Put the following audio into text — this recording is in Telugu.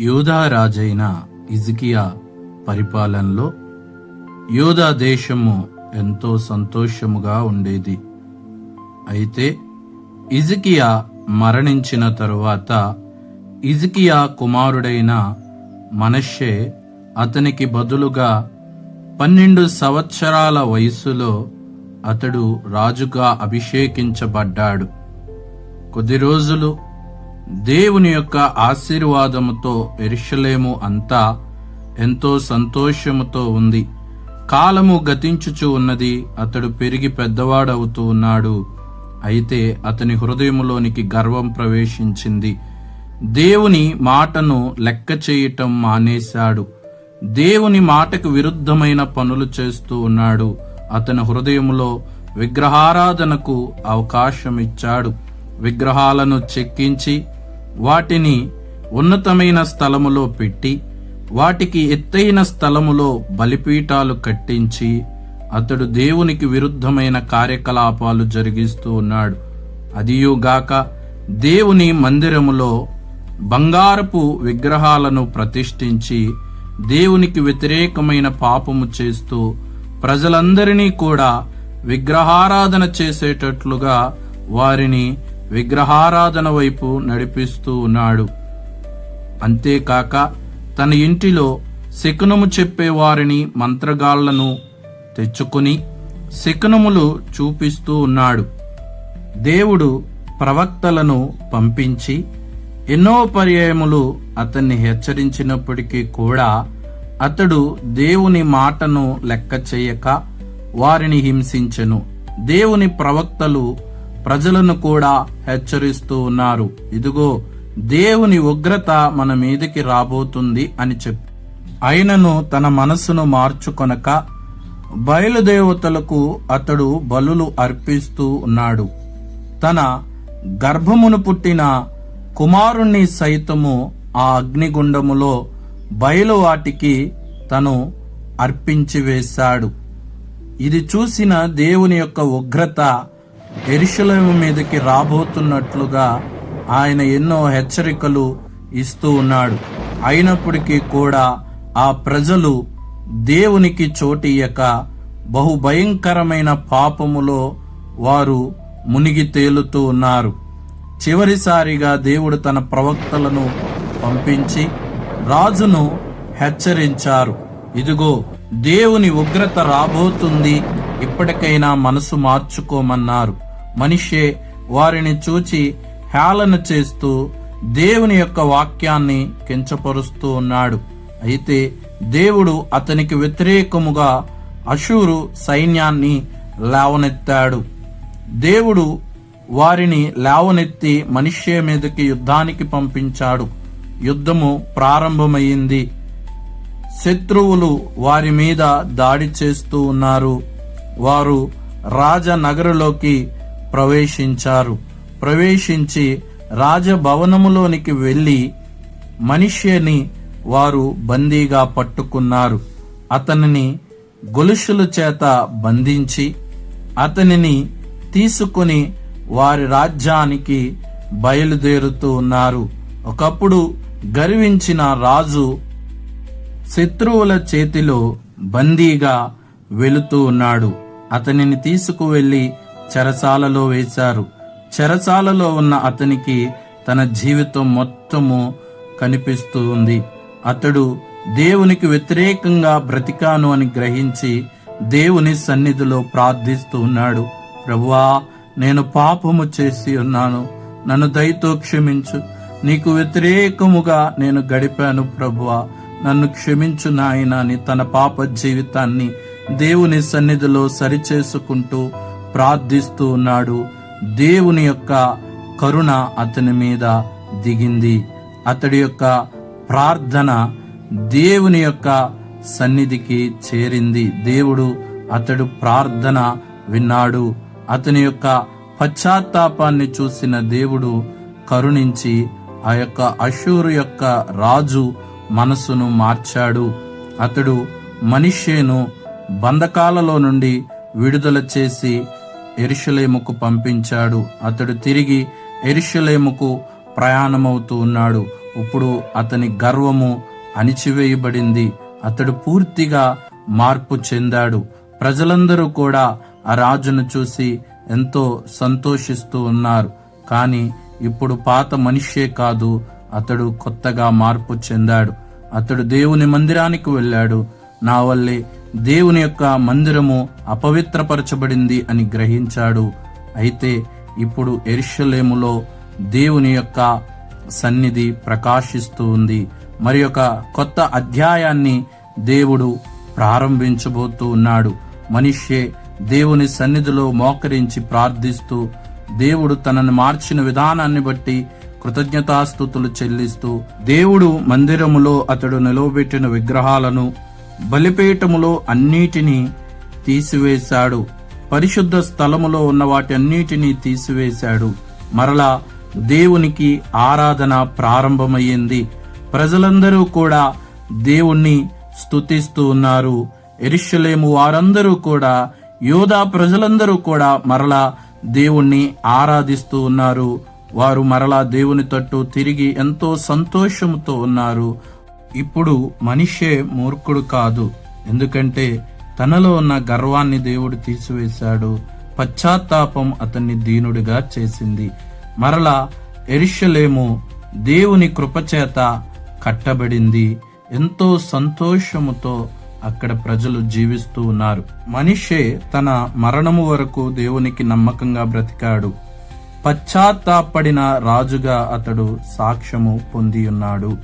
యూదా రాజైన ఇజికియా పరిపాలనలో యూదా దేశము ఎంతో సంతోషముగా ఉండేది. అయితే ఇజికియా మరణించిన తరువాత ఇజికియా కుమారుడైన మనషే అతనికి బదులుగా పన్నెండు సంవత్సరాల వయసులో అతడు రాజుగా అభిషేకించబడ్డాడు. కొద్ది రోజులు దేవుని యొక్క ఆశీర్వాదముతో ఎరుషలేము అంతా ఎంతో సంతోషముతో ఉంది. కాలము గతించుచు ఉన్నది అతడు పెరిగి పెద్దవాడవుతూ ఉన్నాడు. అయితే అతని హృదయములోనికి గర్వం ప్రవేశించింది. దేవుని మాటను లెక్క చేయటం మానేశాడు. దేవుని మాటకు విరుద్ధమైన పనులు చేస్తూ ఉన్నాడు. అతని హృదయములో విగ్రహారాధనకు అవకాశం ఇచ్చాడు విగ్రహాలను చెక్కించి వాటిని ఉన్నతమైన స్థలములో పెట్టి వాటికి ఎత్తైన స్థలములో బలిపీఠాలు కట్టించి అతడు దేవునికి విరుద్ధమైన కార్యకలాపాలు జరిగిస్తూ ఉన్నాడు. అదియుగాక దేవుని మందిరములో బంగారపు విగ్రహాలను ప్రతిష్ఠించి దేవునికి వ్యతిరేకమైన పాపము చేస్తూ ప్రజలందరినీ కూడా విగ్రహారాధన చేసేటట్లుగా వారిని విగ్రహారాధన వైపు నడిపిస్తూ ఉన్నాడు. అంతేకాక తన ఇంటిలో శకునము చెప్పే వారిని మంత్రగాళ్ళను తెచ్చుకుని శకునములు చూపిస్తూ ఉన్నాడు. దేవుడు ప్రవక్తలను పంపించి ఎన్నో పర్యాయములు అతన్ని హెచ్చరించినప్పటికీ కూడా అతడు దేవుని మాటను లెక్క చేయక వారిని హింసించెను. దేవుని ప్రవక్తలు ప్రజలను కూడా హెచ్చరిస్తూ ఉన్నారు. ఇదిగో దేవుని ఉగ్రత మన మీదకి రాబోతుంది అని చెప్పి. అయినను తన మనస్సును మార్చుకొనక బయలుదేవతలకు అతడు బలులు అర్పిస్తూ ఉన్నాడు. తన గర్భమును పుట్టిన కుమారుణ్ణి సైతము ఆ అగ్నిగుండములో బయలు వాటికి తను అర్పించి వేశాడు. ఇది చూసిన దేవుని యొక్క ఉగ్రత ఎరుషులేము మీదకి రాబోతున్నట్లుగా ఆయన ఎన్నో హెచ్చరికలు ఇస్తూ ఉన్నాడు. అయినప్పటికీ కూడా ఆ ప్రజలు దేవునికి చోటియ్యక బహు భయంకరమైన పాపములో వారు మునిగి తేలుతూ ఉన్నారు. చివరిసారిగా దేవుడు తన ప్రవక్తలను పంపించి రాజును హెచ్చరించారు. ఇదిగో దేవుని ఉగ్రత రాబోతుంది ఇప్పటికైనా మనసు మార్చుకోమన్నారు. మనిషే వారిని చూచి హేళన చేస్తూ దేవుని యొక్క వాక్యాన్ని కించపరుస్తూ ఉన్నాడు. అయితే దేవుడు అతనికి వ్యతిరేకముగా అషూరు సైన్యాన్ని లేవనెత్తాడు. దేవుడు వారిని లేవనెత్తి మనిషే మీదకి యుద్ధానికి పంపించాడు. యుద్ధము ప్రారంభమైంది. శత్రువులు వారి మీద దాడి చేస్తూ ఉన్నారు. వారు రాజనగరులోకి ప్రవేశించారు. ప్రవేశించి రాజభవనములోనికి వెళ్ళి మనిషిని వారు బందీగా పట్టుకున్నారు. అతనిని గొలుసుల చేత బంధించి అతనిని తీసుకుని వారి రాజ్యానికి బయలుదేరుతూ ఉన్నారు. ఒకప్పుడు గర్వించిన రాజు శత్రువుల చేతిలో బందీగా వెళుతూ ఉన్నాడు. అతనిని తీసుకువెళ్ళి చెరసాలలో వేశారు. చెరసాలలో ఉన్న అతనికి తన జీవితం మొత్తము కనిపిస్తూ ఉంది అతడు దేవునికి వ్యతిరేకంగా బ్రతికాను అని గ్రహించి దేవుని సన్నిధిలో ప్రార్థిస్తూ ఉన్నాడు. ప్రభువా నేను పాపము చేసి ఉన్నాను. నన్ను దయతో క్షమించు. నీకు వ్యతిరేకముగా నేను గడిపాను ప్రభువా. నన్ను క్షమించు నాయన అని తన పాప జీవితాన్ని దేవుని సన్నిధిలో సరిచేసుకుంటూ ప్రార్థిస్తూ ఉన్నాడు. దేవుని యొక్క కరుణ అతని మీద దిగింది. అతడి యొక్క ప్రార్థన దేవుని యొక్క సన్నిధికి చేరింది. దేవుడు అతడు ప్రార్థన విన్నాడు. అతని యొక్క పశ్చాత్తాపాన్ని చూసిన దేవుడు కరుణించి ఆ యొక్క అషూరు యొక్క రాజు మనసును మార్చాడు. అతడు మనిషేను బంధకాలలో నుండి విడుదల చేసి ఎరుషలేముకు పంపించాడు. అతడు తిరిగి ఎరుషలేముకు ప్రయాణమవుతూ ఉన్నాడు. ఇప్పుడు అతని గర్వము అణిచివేయబడింది. అతడు పూర్తిగా మార్పు చెందాడు. ప్రజలందరూ కూడా ఆ రాజును చూసి ఎంతో సంతోషిస్తూ ఉన్నారు. కానీ ఇప్పుడు పాత మనిషే కాదు అతడు కొత్తగా మార్పు చెందాడు. అతడు దేవుని మందిరానికి వెళ్ళాడు. నా వల్లే దేవుని యొక్క మందిరము అపవిత్రపరచబడింది అని గ్రహించాడు. అయితే ఇప్పుడు ఎరుషలేములో దేవుని యొక్క సన్నిధి ప్రకాశిస్తూ ఉంది. మరి ఒక కొత్త అధ్యాయాన్ని దేవుడు ప్రారంభించబోతూ ఉన్నాడు. మనిషే దేవుని సన్నిధిలో మోకరించి ప్రార్థిస్తూ దేవుడు తనను మార్చిన విధానాన్ని బట్టి కృతజ్ఞతాస్థుతులు చెల్లిస్తూ దేవుడు మందిరములో అతడు నిలవబెట్టిన విగ్రహాలను బలిపీఠములో అన్నిటినీ తీసివేశాడు. పరిశుద్ధ స్థలములో ఉన్న వాటి అన్నిటినీ తీసివేశాడు. మరలా దేవునికి ఆరాధన ప్రారంభమయ్యింది. ప్రజలందరూ కూడా దేవుణ్ణి స్తుతిస్తూ ఉన్నారు. ఎరిషలేము వారందరూ కూడా యోధా ప్రజలందరూ కూడా మరలా దేవుణ్ణి ఆరాధిస్తూ ఉన్నారు. వారు మరలా దేవుని తట్టు తిరిగి ఎంతో సంతోషంతో ఉన్నారు. ఇప్పుడు మనిషే మూర్ఖుడు కాదు. ఎందుకంటే తనలో ఉన్న గర్వాన్ని దేవుడు తీసివేశాడు. పశ్చాత్తాపం అతన్ని దీనుడిగా చేసింది. మరలా ఎరిషలేము దేవుని కృపచేత కట్టబడింది. ఎంతో సంతోషముతో అక్కడ ప్రజలు జీవిస్తూ ఉన్నారు. మనిషే తన మరణము వరకు దేవునికి నమ్మకంగా బ్రతికాడు. పశ్చాత్తాపడిన రాజుగా అతడు సాక్ష్యము పొంది ఉన్నాడు